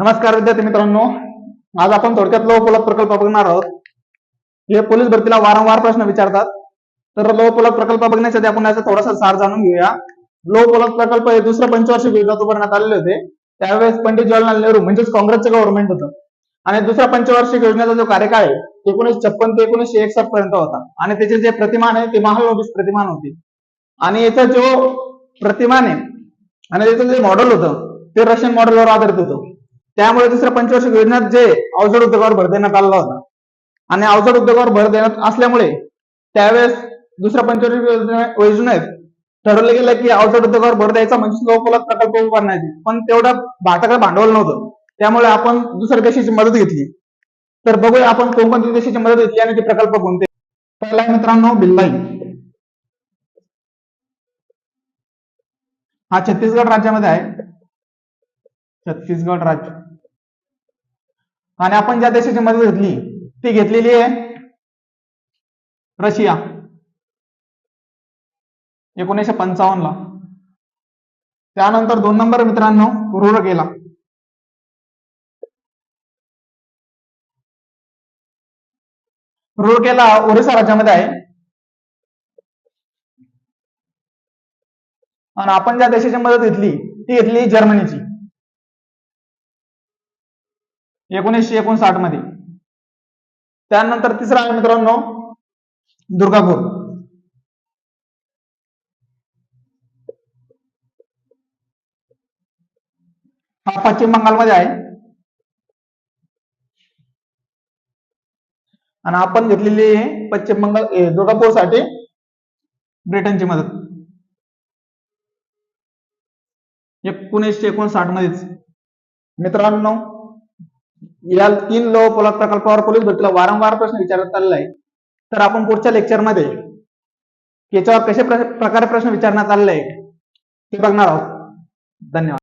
नमस्कार विद्यार्थी मित्रांनो. आज आपण थोडक्यात लोह पोलाद प्रकल्प बघणार आहोत. हे पोलीस भरतीला वारंवार प्रश्न विचारतात. तर लोह पोलाद प्रकल्प बघण्यासाठी आपण याचा थोडासा सार जाणून घेऊया. लोह पोलाद प्रकल्प हे दुसरं पंचवार्षिक योजनात उभारण्यात आलेले होते. त्यावेळेस पंडित जवाहरलाल नेहरू म्हणजेच काँग्रेसचं गव्हर्नमेंट होतं. आणि दुसऱ्या पंचवार्षिक योजनेचा जो कार्यकाळ आहे एकोणीसशे छप्पन ते एकोणीसशे एकसष्ट पर्यंत होता. आणि त्याचे जे प्रतिमान आहे ते महालनोबिस प्रतिमान होते. आणि याचा जो प्रतिमान आहे आणि त्याचं जे मॉडेल होतं ते रशियन मॉडेलवर आधारित होतं. त्यामुळे दुसऱ्या पंचवार्षिक योजनेत जे अवजड उद्योगावर भर देण्यात आलेला होता आणि अवजड उद्योगावर भर देण्यात असल्यामुळे त्यावेळेस दुसऱ्या पंचवार्षिक योजनेत ठरवलं गेलं की अवजड उद्योगावर भर द्यायचा म्हणजे लोकपोलाद प्रकल्प उभारण्याचे पण तेवढं भारताकडे भांडवल नव्हतं. त्यामुळे आपण दुसऱ्या देशाची मदत घेतली. तर बघूया आपण कोणकोणत्या देशाची मदत घेतली आणि ते प्रकल्प कोणते. पहिला मित्रांनो भिल्लाई हा छत्तीसगड राज्यामध्ये आहे. छत्तीसगड राज्य. आणि आपण ज्या देशाची मदत घेतली ती घेतलेली आहे रशिया. एकोणीसशे पंचावन्नला त्यानंतर दोन नंबर मित्रांनो रुरकेला रुरकेला ओरिसा राज्यामध्ये आहे. आणि आपण ज्या देशाची मदत घेतली ती घेतली जर्मनीची. एकोणीसशे एकोणसाठमध्ये. त्यानंतर तिसरा आहे मित्रांनो दुर्गापूर. हा पश्चिम बंगालमध्ये आहे. आणि आपण घेतलेली आहे पश्चिम बंगाल दुर्गापूरसाठी ब्रिटनची मदत. एकोणीसशे एकोणसाठ मध्येच. मित्रांनो या तीन लोह पोलाद प्रकल्पावर पोलीस भरतीला वारंवार प्रश्न विचारण्यात आलेला आहे तर आपण पुढच्या लेक्चरमध्ये याच्यावर कशा प्रकारे प्रश्न विचारण्यात आलेले आहे ते बघणार आहोत. धन्यवाद.